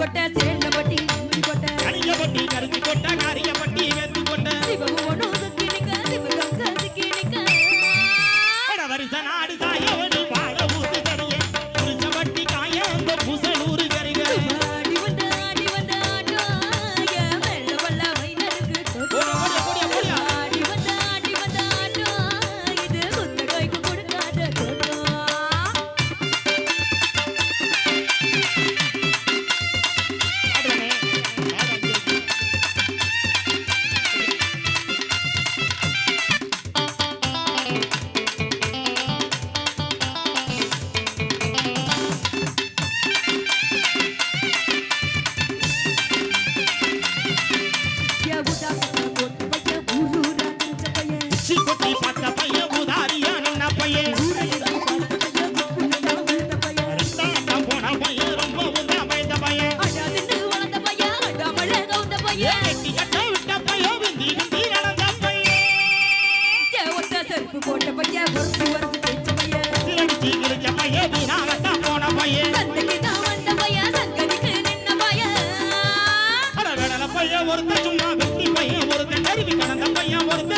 கொட்ட சேர்ந்த பட்டி கொட்ட அணிய கருத்து கொட்ட காரியம் ஒருத்த சும்மா வெட்டி பையன் ஒருத்த கருவி கடந்த பையன் ஒருத்த